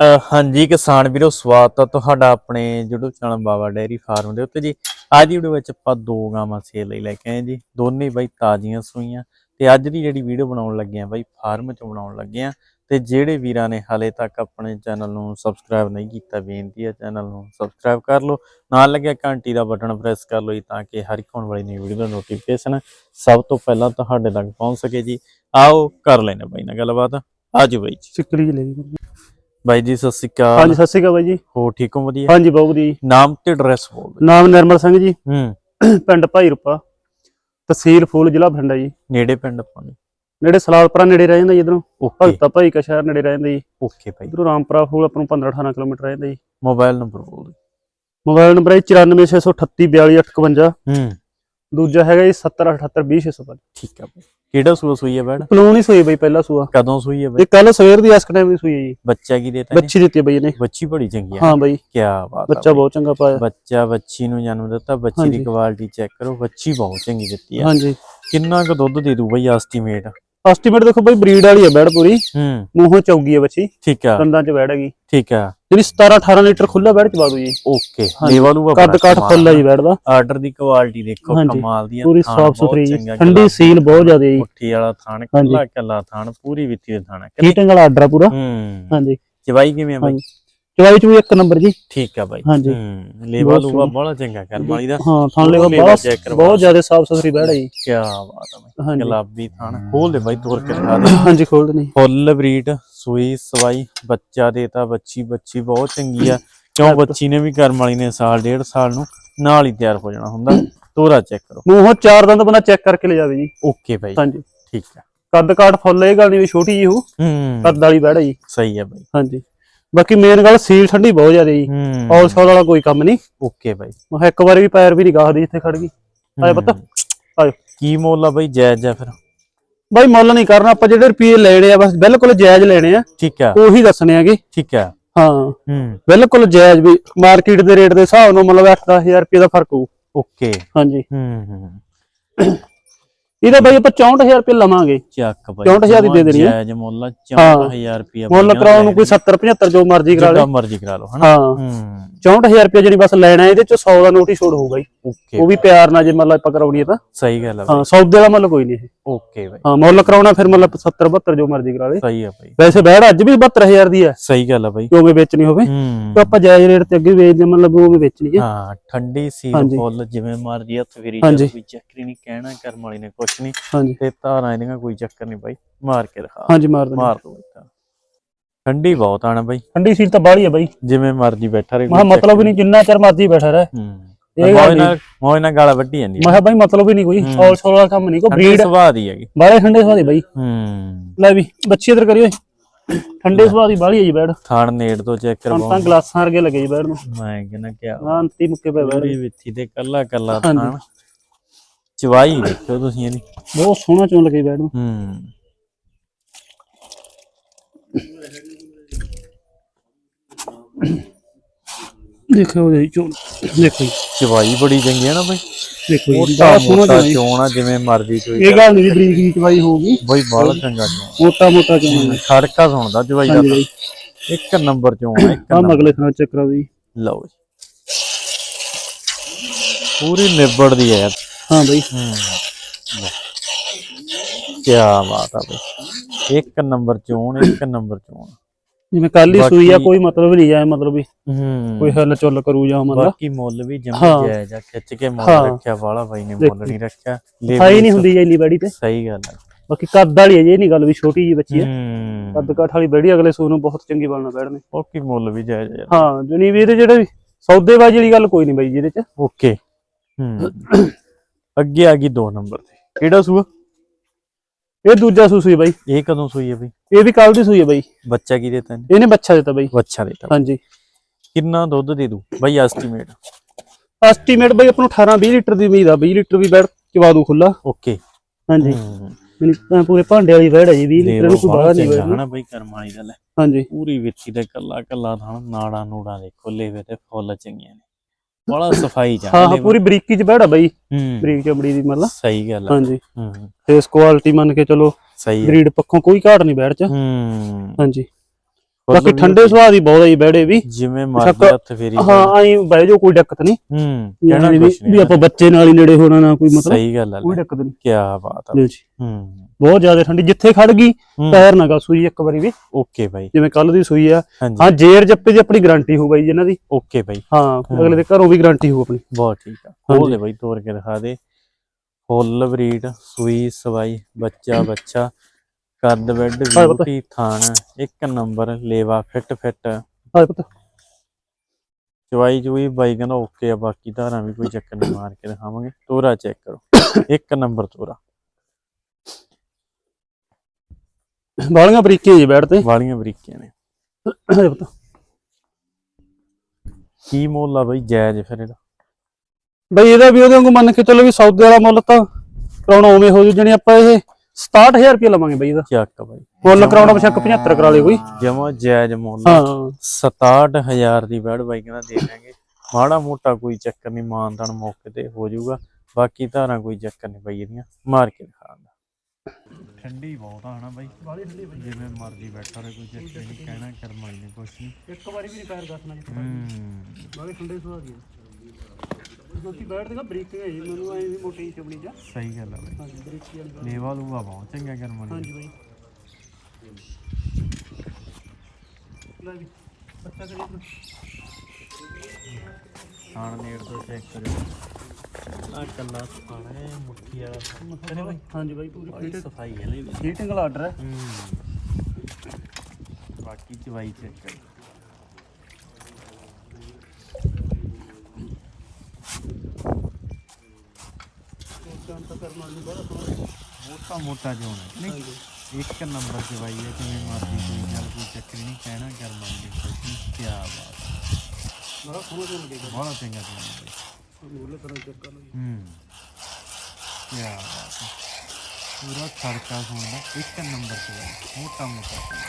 ਹਾਂਜੀ, ਕਿਸਾਨ ਵੀਰੋ, ਸਵਾਗਤ ਹੈ ਤੁਹਾਡਾ ਆਪਣੇ YouTube channel Baba dairy farm ਦੇ ਉੱਤੇ ਜੀ। ਅੱਜ ਦੀ ਵੀਡੀਓ ਵਿੱਚ ਆਪਾਂ ਦੋ ਗਾਵਾਂ ਸੇਲ ਲਈ ਲੈ ਕੇ ਆਏ ਜੀ। ਦੋਨੇ ਬਾਈ ਤਾਜ਼ੀਆਂ ਸੂਈਆਂ ਤੇ ਅੱਜ ਦੀ ਜਿਹੜੀ ਵੀਡੀਓ ਬਣਾਉਣ ਲੱਗੇ ਆ ਬਾਈ, ਫਾਰਮ 'ਚ ਬਣਾਉਣ ਲੱਗੇ ਆ। ਤੇ ਜਿਹੜੇ ਵੀਰਾਂ ਨੇ ਹਾਲੇ ਤੱਕ ਆਪਣੇ ਚੈਨਲ ਨੂੰ ਸਬਸਕ੍ਰਾਈਬ ਨਹੀਂ ਕੀਤਾ, ਬੇਨਤੀ ਹੈ ਚੈਨਲ ਨੂੰ ਸਬਸਕ੍ਰਾਈਬ ਕਰ ਲਓ। ਨਾਲ ਲੱਗਿਆ ਘੰਟੀ ਦਾ ਬਟਨ ਪ੍ਰੈਸ ਕਰ ਲਓ ਜੀ ਤਾਂ ਕਿ ਹਰ ਇੱਕ ਹੋਣ ਵਾਲੀ ਨਵੀਂ ਵੀਡੀਓ ਦਾ ਨੋਟੀਫਿਕੇਸ਼ਨ ਸਭ ਤੋਂ ਪਹਿਲਾਂ ਤੁਹਾਡੇ ਤੱਕ ਪਹੁੰਚ ਸਕੇ ਜੀ। ਆਓ, ਕਰ ਲੈਣਾ ਬਾਈ ਨਾਲ ਗੱਲਬਾਤ। ਆਜੋ ਬਾਈ ਜੀ। ਸਿੱਕਰੀ ਲੈ ਗਈ ਬਾਈ ਜੀ ਸਤਿ ਸ਼੍ਰੀ ਅਕਾਲ। ਹਾਂਜੀ ਸਤਿ ਸ਼੍ਰੀ ਅਕਾਲ ਬਾਈ ਜੀ। ਹੋ ਠੀਕ ਹੋ ਵਧੀਆ? ਹਾਂਜੀ ਬਾਬੂ ਜੀ। ਨਾਮ ਤੇ ਐਡਰੈਸ ਬੋਲ ਦਿਓ। ਨਾਮ ਨਿਰਮਲ ਸਿੰਘ ਜੀ। ਹੂੰ। ਪਿੰਡ ਭਾਈ ਰੁਪਾ। ਤਹਿਸੀਲ ਫੂਲ ਜ਼ਿਲ੍ਹਾ ਬਠਿੰਡਾ ਜੀ। ਨੇੜੇ ਪਿੰਡ ਆਪਾਂ ਨੂੰ। ਨੇੜੇ ਸਲਾਲਪੁਰਾ ਨੇੜੇ ਰਹਿ ਜਾਂਦਾ ਜੀ ਇਧਰੋਂ। ਓਕੇ ਭਗਤਾ ਭਾਈ ਕਾ ਸ਼ਹਿਰ ਨੇੜੇ ਰਹਿ ਜਾਂਦਾ ਜੀ। ਓਕੇ ਭਾਈ। ਇਧਰੋਂ ਰਾਮਪੁਰਾ ਫੂਲ ਆਪਾਂ ਨੂੰ 15 18 ਕਿਲੋਮੀਟਰ ਰਹਿ ਜਾਂਦਾ ਜੀ। ਮੋਬਾਈਲ ਨੰਬਰ ਬੋਲ ਦਿਓ। ਮੋਬਾਈਲ ਨੰਬਰ ਹੈ 9468342851 ਹੂੰ। ਦੂਜਾ ਹੈਗਾ ਜੀ 70782065 ਠੀਕ ਆ ਭਾਈ ਕਿਹੜਾ ਸੂਆ ਸੂਈ ਹੈ ਬੈਡ ਪਲੂਨ ਹੀ ਸੋਈ ਬਈ ਪਹਿਲਾ ਸੂਆ। ਕਦੋਂ ਸੂਈ ਹੈ ਬਾਈ? ਇਹ ਕੱਲ ਸਵੇਰ ਦੀ ਇਸ ਟਾਈਮ ਦੀ ਸੂਈ ਹੈ ਜੀ। ਬੱਚਾ ਕੀ ਦੇਤਾ ਨੇ ਬੱਚੀ ਦਿੱਤੀ ਬਈ ਇਹਨੇ। ਬੱਚੀ ਬੜੀ ਚੰਗੀ ਆ। ਹਾਂ ਬਈ। ਕੀ ਬਾਤ ਬੱਚਾ ਬਾਈ। ਬਹੁਤ ਚੰਗਾ ਪਾਇਆ। ਬੱਚਾ ਬੱਚੀ ਨੂੰ ਜਨਮ ਦਿੱਤਾ ਬੱਚੀ ਦੀ। ਕੁਆਲਿਟੀ ਚੈੱਕ ਕਰੋ ਬੱਚੀ ਬਹੁਤ ਚੰਗੀ ਦਿੱਤੀ ਆ। ਹਾਂਜੀ। ਕਿੰਨਾ ਕੁ ਦੁੱਧ ਦੇ ਦੂ ਬਈ ਐਸਟੀਮੇਟ ਐਸਟੀਮੇਟ ਦੇਖੋ ਬਈ ਬਰੀਡ ਵਾਲੀ ਹੈ ਬੈੜ ਪੂਰੀ। ਹੂੰ। ਮੂੰਹੋਂ ਚੌਗੀ ਹੈ ਬੱਚੀ। ਠੀਕ ਆ। ਦੰਦਾਂ 'ਚ ਬੈੜ ਹੈਗੀ। ਠੀਕ ਆ। ਜਿਹੜੀ 17 18 ਲੀਟਰ ਖੁੱਲਾ ਬੈੜ ਚਵਾ ਦੂ ਜੀ। ਓਕੇ। ਲੇਵਲ ਉਹ ਕੱਦ ਕਾਠ ਫੁੱਲ ਹੈ ਜੀ ਬੈੜ ਦਾ। ਆਰਡਰ ਦੀ ਕੁਆਲਿਟੀ ਦੇਖੋ। ਕਮਾਲ ਦੀ ਆ ਪੂਰੀ ਸਾਫ਼ ਸੁਥਰੀ ਜੀ। ਠੰਡੀ ਸੀਲ ਬਹੁਤ ਜ਼ਿਆਦਾ ਜੀ। ਮੁੱਠੀ ਵਾਲਾ ਥਾਣ। ਕੱਲਾ ਕੱਲਾ ਥਾਣ ਪੂਰੀ ਵਿੱਤੀ ਦੇ ਥਾਣ ਹੀਟਿੰਗ ਵਾਲਾ ਆਰਡਰ ਆ ਪੂਰਾ। ਹੂੰ। ਹਾਂਜੀ। ਚਵਾਈ ਕਿਵੇਂ ਆ ਬਾਈ। ਚਵਾਈ ਚ ਵੀ ਇੱਕ ਨੰਬਰ ਜੀ। ਠੀਕ ਆ ਬਾਈ। ਹਾਂਜੀ। ਹੂੰ ਲੇਵਾ ਲੂਵਾ। ਬੜਾ ਚੰਗਾ ਕਰਮ ਵਾਲੀ ਦਾ ਹਾਂ ਥਾਂ ਲੈ ਉਹ level ਬਹੁਤ ਜ਼ਿਆਦਾ ਸਾਫ਼ ਸੁਥਰੀ ਬੈੜ ਹੈ ਜੀ। ਕੀ ਬਾਤ ਆ ਬਾਈ। ਹਾਂਜੀ। ਗੁਲਾਬੀ ਥਾਣ ਖੋਲ ਦੇ ਬਾਈ ਤੋਰ ਕੇ ਦਿਖਾ ਦੇ। ਹਾਂਜੀ ਖੋਲ ਦੇਣੀ ਫੁੱਲ ਬਰੀਡ ਸੂਈ ਸਵਾਈ ਬੱਚਾ ਦੇਤਾ ਬੱਚੀ ਬੱਚੀ ਬਹੁਤ ਚੰਗੀ ਆ। ਕਿਉਂ ਬੱਚੀ ਨੇ ਵੀ ਕਰਮ ਵਾਲੀ ਨੇ ਸਾਲ ਡੇਢ ਸਾਲ ਨੂੰ ਨਾਲ ਹੀ ਤਿਆਰ ਹੋ ਜਾਣਾ ਹੁੰਦਾ। ਤੋਰਾ ਚੈੱਕ ਕਰੋ। ਮੂੰਹੋਂ ਚਾਰ ਦੰਦ ਬੰਦਾ ਚੈੱਕ ਕਰਕੇ ਲੈ ਜਾਵੇ ਜੀ। Okay bye. ਹਾਂਜੀ। ਠੀਕ ਆ। ਕੱਦ ਕਾਠ ਫੁੱਲ ਇਹ ਗੱਲ ਨਹੀਂ ਵੀ ਛੋਟੀ ਜੀ ਹੋ ਹੂੰ। ਕੱਦ ਵਾਲੀ ਬੈੜ ਹੈ ਜੀ। ਸਹੀ ਆ ਬਾਈ। ਹਾਂਜੀ। ਬਾਕੀ ਮੇਨ ਗੱਲ ਸੀਲ ਠੰਡੀ ਬਹੁਤ ਜ਼ਿਆਦਾ ਜੀ। ਹੂੰ। ਔਲ ਸੌਲ ਵਾਲਾ ਕੋਈ ਕੰਮ ਨਹੀਂ। Okay bye. ਮੈਂ ਕਿਹਾ ਇੱਕ ਵਾਰੀ ਵੀ ਪੈਰ ਵੀ ਨਹੀਂ ਗਾਹਦੀ ਜਿੱਥੇ ਖੜ ਗਈ। ਆਏ ਪਤਾ। ਆਏ ਕੀ ਮੁੱਲ ਆ ਬਾਈ ਜਾਇਜ਼ ਆ ਫਿਰ? ਬਾਈ ਮੁੱਲ ਨਹੀਂ ਕਰਨਾ ਆਪਾਂ ਜਿਹੜੇ ਰੁਪਏ ਲੈਣੇ ਆ ਬਸ ਬਿਲਕੁਲ ਜਾਇਜ਼ ਲੈਣੇ ਆ। ਠੀਕ ਆ। ਉਹੀ ਦੱਸਣੇ ਆਗੇ ਠੀਕ ਆ। ਹਾਂ। ਹੂੰ। ਬਿਲਕੁਲ ਜਾਇਜ਼ ਵੀ ਮਾਰਕੀਟ ਦੇ ਰੇਟ ਦੇ ਹਿਸਾਬ ਨਾਲ ਮਤਲਬ 8-10000 ਰੁਪਏ ਦਾ ਫ਼ਰਕ ਹੋਊ। ਓਕੇ। ਹਾਂਜੀ। ਹੂੰ ਹੂੰ। ਇਹਦਾ ਬਾਈ ਆਪਾਂ 64000 ਰੁਪਏ ਲਵਾਂਗੇ। ਚੱਕ ਬਾਈ 64,000 ਦੀ ਦੇ ਦੇਣੀ ਆ। ਜਾਇਜ਼ ਮੁੱਲ ਆ, 64000 ਰੁਪਿਆ ਮੁੱਲ ਕਰਾਉਣ ਨੂੰ ਕੋਈ 70 75 ਜੋ ਮਰਜ਼ੀ ਕਰਾ ਜਿਹੜਾ ਲੇ ਮਰਜ਼ੀ ਕਰਾ ਲਓ ਹਨਾ? ਹਾਂ। ਹੂੰ। 64000 ਰੁਪਏ ਜਿਹੜੀ ਬਸ ਲੈਣਾ ਇਹਦੇ ਚ 100 ਦਾ ਨੋਟ ਹੀ ਛੋੜ ਹੋਊਗਾ ਜੀ। ਉਹ ਵੀ ਪਿਆਰ ਨਾਲ ਜੇ ਮਤਲਬ ਆਪਾਂ ਕਰਾਉਣੀ ਹੈ ਤਾਂ। ਸਹੀ ਗੱਲ ਆ ਹਾਂ ਸੌਦੇ ਵਾਲਾ ਮੁੱਲ ਕੋਈ ਨਹੀਂ ਇਹ। Okay bye. ਹਾਂ ਮੁੱਲ ਕਰਾਉਣਾ ਫਿਰ ਮਤਲਬ 70 72 ਜੋ ਮਰਜ਼ੀ ਕਰਾ ਲੇ ਸਹੀ ਆ ਬਾਈ। ਵੈਸੇ ਬੈੜ ਅੱਜ ਵੀ 72000 ਦੀ ਹੈ। ਸਹੀ ਗੱਲ ਆ ਬਾਈ। ਕਿਉਂਕਿ ਵੇਚਣੀ ਹੋਵੇ। ਤਾਂ ਆਪਾਂ ਜਾਇਜ਼ ਰੇਟ ਤੇ ਅੱਗੇ ਵੇਚਦੇ ਮਤਲਬ ਉਹ ਵੀ ਵੇਚਣੀ ਹੈ। ਹਾਂ ਠੰਡੀ ਹਾਂਜੀ। ਫੁੱਲ ਜਿਵੇਂ ਮਰਜ਼ੀ ਹੱਥ ਫੇਰੀ। ਚੱਲ ਕੋਈ ਚੱਕਰ ਨਹੀਂ ਕਹਿਣਾ ਕਰਮ ਵਾਲੀ ਨੇ ਕੁਛ ਨਹੀਂ। ਤੇ ਧਾਰਾਂ ਇਹਦੀਆਂ ਕੋਈ ਚੱਕਰ ਨਹੀਂ ਬਾਈ ਮਾਰ ਕੇ ਦਿਖਾ। ਹਾਂਜੀ ਮਾਰ ਦਿੰਦੇ ਮਾਰ ਦੋ ਇੱਦਾਂ। ਠੰਡੀ ਬਹੁਤ ਆਣਾ ਬਾਈ। ਠੰਡੀ ਸੀਟ ਤਾਂ ਬਾਹਲੀ ਹੈ ਬਾਈ। ਜਿਵੇਂ ਮਰਜ਼ੀ ਬੈਠਾ ਰਹੇ ਮਤਲਬ ਨਹੀਂ ਜਿੰਨਾ ਚਿਰ ਮਰਜ਼ੀ ਬੈਠਾ ਰਹੇ। ਹੂੰ ਇਹ ਇਹ ਗੱਲ ਨਾਲ ਮੋਏ ਨਾਲ ਗਾਲਾਂ ਵੱਢੀ ਜਾਂਦੀ ਮੈਂ ਕਿਹਾ ਬਾਈ ਮਤਲਬ ਹੀ ਨਹੀਂ ਕੋਈ। ਔਲ ਸੌਲ ਵਾਲਾ ਕੰਮ ਨਹੀਂ ਕੋਈ ਠੰਡੀ ਬਰੀਡ। ਸੁਭਾਅ ਦੀ ਹੈਗੀ। ਬਾਹਲੇ ਠੰਡੇ ਸੁਭਾਅ ਦੀ ਬਾਈ। ਹੂੰ। ਲੈ ਵੀ ਬੱਚੀ ਇਧਰ ਕਰਿਓ ਠੰਡੇ ਸੁਭਾਅ ਦੀ ਬਾਹਲੀ ਹੈ ਜੀ ਬੈੜ ਥਾਣ ਨੇੜ ਤੋਂ ਚੈੱਕ ਹੁਣ ਤਾਂ ਕਰਵਾਉਂ ਗਲਾਸਾਂ ਵਰਗੇ ਲੱਗੇ ਜੀ ਬੈੜ ਨੂੰ। ਮੈਂ ਕਹਿੰਦਾ ਕਿਆ। ਅੰਤੀ ਮੁੱਕੇ ਪਏ ਬੈੜ ਪੂਰੀ ਵਿੱਥੀ ਤੇ ਕੱਲਾ ਕੱਲਾ ਹਾਂਜੀ। ਥਾਣ। ਚਵਾਈ ਦੇਖੋ ਤੁਸੀਂ ਇਹਦੀ। ਬਹੁਤ ਸੋਹਣਾ ਚੋਂ ਲੱਗੇ ਬੈੜ ਨੂੰ। ਹੂੰ। ਦੇਖੋ ਜੀ ਚੋਂ। ਦੇਖੋ ਜੀ। ਚਵਾਈ ਬੜੀ ਚੰਗੀ ਹੈ ਨਾ ਬਾਈ। ਦੇਖੋ ਜੀ ਮੋਟਾ ਬੜਾ ਸੋਹਣਾ ਮੋਟਾ ਚੋਂ ਜੀ। ਚੋਣਾ ਜਿਵੇਂ ਮਰਜ਼ੀ ਚੋਈ ਇਹ ਗੱਲ ਨਹੀਂ ਬਰੀਕ ਦੀ ਚਵਾਈ ਹੋਊਗੀ ਬਈ ਬਾਹਲਾ ਚੰਗਾ ਚੋਣ। ਮੋਟਾ ਮੋਟਾ ਚੋਂ ਹੈ। ਖੜਕਾ ਸੁਣਦਾ ਚਵਾਈ ਦਾ। ਹਾਂਜੀ ਬਾਈ। ਇੱਕ ਨੰਬਰ ਚੋਣ ਇੱਕ ਆ ਨੰਬਰ। ਮਗਲੇ ਥਾਂ ਚੈੱਕ ਕਰਾਓ ਜੀ ਲਓ ਜੀ। ਪੂਰੀ ਨਿਬੜਦੀ ਹੈ ਯਾਰ। ਹਾਂ ਬਾਈ। ਹੂੰ। ਕੀ ਬਾਤ ਆ ਬਈ। ਇੱਕ ਨੰਬਰ ਚੋਣ ਇੱਕ ਨੰਬਰ ਚੋਣ। ਜਿਵੇਂ ਕੱਲ ਹੀ ਸੂਈ ਆ ਬਾਕੀ- ਕੋਈ ਮਤਲਬ ਨਹੀਂ ਜਾਏ ਮਤਲਬ ਵੀ ਹੂੰ। ਕੋਈ ਹੱਲ ਚੁੱਲ ਕਰੂ ਜਾਂ ਮਤਲਬ। ਬਾਕੀ ਮੁੱਲ ਵੀ ਜਮਾ ਹਾਂ। ਜਾਇਜ਼ ਆ ਖਿੱਚ ਕੇ ਮੁੱਲ ਹਾਂ। ਰੱਖਿਆ ਵਾਲਾ ਬਾਈ ਨੇ ਦੇਖੋ। ਮੁੱਲ ਨਹੀਂ ਰੱਖਿਆ। ਹਾਈ ਨਹੀਂ ਹੁੰਦੀ ਇੰਨੀ ਬੈੜੀ ਤੇ। ਸਹੀ ਗੱਲ ਹੈ ਬਾਕੀ ਕੱਦ ਵਾਲੀ ਹੈ ਜੀ ਇਹ ਨਹੀਂ ਗੱਲ ਵੀ ਛੋਟੀ ਜੀ ਬੱਚੀ ਹੈ ਹੂੰ। ਕੱਦ ਕਾਠ ਵਾਲੀ ਬੈੜੀ ਅਗਲੇ ਸੂ ਨੂੰ ਬਹੁਤ ਚੰਗੀ ਬਣਨਾ ਬੈੜਨੇ। ਬਾਕੀ ਮੁੱਲ ਵੀ ਜਾਇਜ਼ ਆ। ਹਾਂ ਜਣੀ ਵੀ ਇਹਦੇ ਜਿਹੜੇ ਸੌਦੇਬਾਜ਼ੀ ਵਾਲੀ ਗੱਲ ਕੋਈ ਨਹੀਂ ਬਾਈ ਜਿਹਦੇ ਚ। ਓਕੇ। ਹੂੰ। ਅੱਗੇ ਆ ਗਈ 2 ਨੰਬਰ ਤੇ। ਕਿਹੜਾ ਸੂਆ? ਇਹ ਦੂਜਾ ਸੂ ਸੂਈ ਬਾਈ। ਇਹ ਕਦੋਂ ਸੂਈ ਹੈ ਬਈ? ਇਹ ਵੀ ਕੱਲ ਦੀ ਸੂਈ ਹੈ ਬਾਈ। ਬੱਚਾ ਕੀ ਦੇਤਾ ਇਹਨੇ? ਬੱਚਾ ਦਿੱਤਾ ਬਾਈ। ਬੱਚਾ ਦੇਤਾ। ਹਾਂਜੀ। ਕਿੰਨਾ ਦੁੱਧ ਦੇ ਦੂ? ਬਈ ਐਸਟੀਮੇਟ ਐਸਟੀਮੇਟ ਬਾਈ ਆਪਾਂ ਨੂੰ 18 20 ਲੀਟਰ ਦੀ ਉਮੀਦ ਆ 20 ਲੀਟਰ ਵੀ ਬੈੜ ਚਵਾ ਦੂ ਖੁੱਲਾ ਓਕੇ। ਹਾਂਜੀ। ਹੂੰ। ਮੈਨੂੰ ਪੂਰੇ ਭਾਂਡੇ ਵਾਲੀ ਬੈੜ ਹੈ ਜੀ 20 ਲੀਟਰ ਨੂੰ ਕੋਈ ਬਾਹਰ ਨਹੀਂ ਬੈੜ ਹਨਾ ਬਈ ਕਰਮ ਵਾਲੀ ਗੱਲ ਹੈ। ਹਾਂਜੀ। ਪੂਰੀ ਵਿੱਚੀ ਤੇ ਕੱਲਾ ਕੱਲਾ ਥਾਣ ਨਾੜਾ ਨੂੜਾ ਦੇ ਖੁੱਲੇ ਵੇ ਤੇ ਫੁੱਲ ਚੰਗੀਆਂ ਨੇ। ਬੜਾ ਸਫ਼ਾਈ ਚ ਹਾਂ ਹਾਂ ਪੂਰੀ ਬਰੀਕੀ ਚ ਬੈੜ ਬਾਈ। ਬਰੀਕ ਚਮੜੀ ਦੀ ਮਤਲਬ। ਸਹੀ ਗੱਲ ਹੈ ਹਾਂਜੀ। ਹੂੰ। ਫੇਸ ਕੁਆਲਿਟੀ ਮੰਨ ਕੇ ਚਲੋ ਸਹੀ ਹੈ ਬਰੀਡ ਪੱਖੋਂ ਕੋਈ ਘਾਟ ਨਹੀਂ ਬੈੜ ਚ। ਹਾਂਜੀ। ਬਾਕੀ ਠੰਡੇ ਸੁਭਾਅ ਦੀ ਬਹੁਤ ਆ ਜੀ ਬੈੜੇ ਵੀ। ਜਿਵੇਂ ਮਰਜ਼ੀ ਹੱਥ ਫੇਰੀ ਹਾਂ ਆਈ ਬਹਿ ਜਾਓ ਕੋਈ ਦਿੱਕਤ ਨਹੀਂ। ਹੂੰ ਕਹਿਣਾ ਕਹਿਣਾ ਵੀ ਨਹੀਂ। ਆਪਾਂ ਬੱਚੇ ਨਾਲ ਹੀ ਨੇੜੇ ਹੋਣਾ ਨਾ ਕੋਈ ਮਤਲਬ। ਸਹੀ ਗੱਲ ਹੈ ਕੋਈ ਦਿੱਕਤ ਨਹੀਂ। ਕੀ ਬਾਤ ਆ। ਲਓ ਜੀ। ਹੂੰ। ਬਹੁਤ ਜ਼ਿਆਦਾ ਠੰਡੀ। ਜਿੱਥੇ ਖੜ ਗਈ ਹੂੰ। ਪੈਰ ਨਾ ਗਾ ਸੂਈ ਇੱਕ ਵਾਰੀ ਵੀ। ਓਕੇ ਬਾਈ। ਜਿਵੇਂ ਕੱਲ ਦੀ ਸੂਈ ਆ। ਹਾਂ ਜੇਰ ਜੱਪੇ ਦੀ ਆਪਣੀ ਗਾਰੰਟੀ ਹੋ ਬਾਈ ਇਹਨਾਂ ਦੀ। Okay bye. ਹਾਂ ਅਗਲੇ ਦੇ ਘਰੋਂ ਵੀ ਗਾਰੰਟੀ ਹੋ ਆਪਣੀ। ਬਹੁਤ ਠੀਕ ਆ। ਦੇ ਬਾਈ ਤੋੜ ਕੇ ਦਿਖਾ ਦੇ। ਫੁੱਲ ਬਰੀਡ ਸੂਈ ਸਵਾਈ ਬੱਚਾ ਬੱਚਾ। ਕੱਦ ਬੈੱਡ। ਬਿਊਟੀ ਥਾਣ ਇੱਕ ਨੰਬਰ ਲੇਵਾ ਫਿੱਟ ਫਿੱਟ ਹਾਂ ਪਤਾ। ਚਵਾਈ ਚੁਈ ਬਾਈ ਕਹਿੰਦਾ ਓਕੇ ਆ ਬਾਕੀ ਧਾਰਾਂ ਵੀ ਕੋਈ ਚੱਕਰ ਨਹੀਂ ਮਾਰ ਕੇ ਦਿਖਾਵਾਂਗੇ। ਤੋਰਾ ਚੈੱਕ ਕਰੋ। ਇੱਕ ਨੰਬਰ ਤੋਰਾ। ਬਾਲੀਆਂ ਬਰੀਕੀਆਂ ਜੀ ਬੈਠ ਤੇ। ਵਾਲੀਆਂ ਬਰੀਕੀਆਂ ਨੇ। ਪਤਾ। ਕੀ ਮੁੱਲ ਆ ਬਾਈ ਜਾਇਜ਼ ਫਿਰ ਇਹਦਾ? ਬਈ ਇਹਦਾ ਵੀ ਉਹਦੇ ਵਾਂਗੂ ਮੰਨ ਕੇ ਚੱਲੋ ਵੀ ਸੌਦੇ ਵਾਲਾ ਮੁੱਲ ਤਾਂ ਕਰਾਉਣਾ ਉਵੇਂ ਹੋ ਜੂ ਜਣੀ ਆਪਾਂ ਇਹ 67000 ਰੁਪਏ ਲਵਾਂਗੇ ਬਈ ਇਹਦਾ। ਚੱਕ ਬਾਈ। ਮੁੱਲ ਕਰਾਉਣਾ ਬਸ਼ੱਕ 75 ਕਰਾ ਲਿਓ ਕੋਈ। ਜਮਾ ਜਾਇਜ਼ ਮੁੱਲ। ਹਾਂ। 67000 ਦੀ ਬੈਡ ਬਾਈ ਕਹਿੰਦਾ ਦੇ ਦਾਂਗੇ ਮਾੜਾ ਮੋਟਾ ਕੋਈ ਚੱਕਰ ਨਹੀਂ ਮਾਨਦਾਨ ਮੌਕੇ ਤੇ ਹੋ ਜਾਊਗਾ। ਬਾਕੀ ਧਾਰਾਂ ਕੋਈ ਚੱਕਰ ਨਹੀਂ ਬਾਈ ਇਹਦੀਆਂ। ਮਾਰ ਕੇ ਦਿਖਾਉਂਦਾ ਠੰਡੀ ਬਹੁਤ ਆ ਹਨਾ ਬਾਈ। ਜਿਵੇਂ ਮਰਜ਼ੀ ਬੈਠਾ ਰਹੇ ਕੋਈ ਚੱਕਰ ਨਹੀਂ ਕਹਿਣਾ ਕਰਮਾਈ ਨੇ। ਕੁਛ ਨਹੀਂ ਇੱਕ ਵਾਰੀ ਵੀ ਨਹੀਂ ਪੈਰ ਦੱਸਣਾ ਹੂੰ। ਬਾਲੇ ਠੰਡੇ ਦੀ ਕਿਉਂਕਿ ਬੈਠ ਤੇ ਬਰੀਕੀਆਂ ਜੀ ਮੈਨੂੰ ਐ ਵੀ ਮੋਟੀ ਚਮੜੀ ਚ। ਸਹੀ ਗੱਲ ਆ ਬਾਈ। ਹਾਂਜੀ ਬਰੀਕੀ ਵਾਲੀ ਲੇਵਾ ਬਹੁਤ ਚੰਗਾ ਕਰਮਾਈ ਨੇ ਹਾਂਜੀ ਬਾਈ। ਲੈ ਵੀ ਬੱਚਾ ਕਰੀ ਖਾਣ ਨੇੜ ਤੋਂ ਚੈੱਕ ਕਰਿਓ। ਆ ਕੱਲਾ ਖਾਣਾ ਹੈ ਮੁੱਠੀ ਵਾਲਾ। ਖਾਣਾ ਬਾਈ? ਹਾਂਜੀ ਬਾਈ ਪੂਰੀ ਬੜੀ ਸਫ਼ਾਈ ਹੈ ਲਈ ਹੀਟਿੰਗ ਵਾਲਾ ਆਰਡਰ ਹੈ। ਹੂੰ। ਬਾਕੀ ਚਵਾਈ ਚੈੱਕ ਮੋਟਾ ਮੋਟਾ ਜੋਨ ਹੈ ਨਹੀਂ ਇੱਕ ਨੰਬਰ ਚਵਾਈ ਹੈ ਕਿਵੇਂ ਮਰਜ਼ੀ ਕੋਈ ਗੱਲ ਕੋਈ ਚੱਕਰ ਨਹੀਂ ਕਹਿਣਾ ਕਰ ਮੰਗੇ ਕੀ ਬਾਤ ਬੜਾ ਸੋਹਣਾ ਜਿਹਾ ਲੱਗੇਗਾ ਬਹੁਤ ਚੰਗਾ ਚਵਾਈ ਮੂਲੇ ਤਰ੍ਹਾਂ ਚੈੱਕ ਕਰ ਲਓ ਹੂੰ। ਕੀ ਬਾਤ ਹੈ। ਪੂਰਾ ਖੜਕਾ ਸੁਣਦਾ ਇੱਕ ਨੰਬਰ ਚਵਾਈ ਮੋਟਾ ਮੋਟਾ ਚਵਾਈ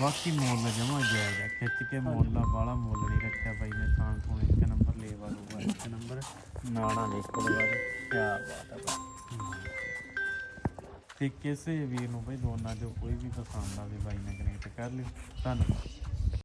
ਬਾਕੀ ਮੁੱਲ ਜਮਾ ਜਾਇਜ਼ ਹੈ ਖਿੱਚ ਕੇ ਮੁੱਲ ਦਾ ਬਾਲਾ ਮੁੱਲ ਨਹੀਂ ਰੱਖਿਆ ਬਾਈ ਨੇ ਤਾਂ ਤੋਂ ਇੱਕ ਨੰਬਰ ਲੈ ਵਾਲੂਗਾ ਇੱਕ ਨੰਬਰ। ਨਾਣਾ ਨਿਕਲ ਵਾਰ ਕੀ ਬਾਤ ਹੈ ਤੇ ਕਿਸੇ ਵੀਰ ਨੂੰ ਬਈ ਦੋਨਾਂ ਚੋਂ ਕੋਈ ਵੀ ਪਸੰਦ ਆਵੇ ਬਾਈ ਨਾਲ ਕਨੈਕਟ ਕਰ ਲਿਓ। ਧੰਨਵਾਦ।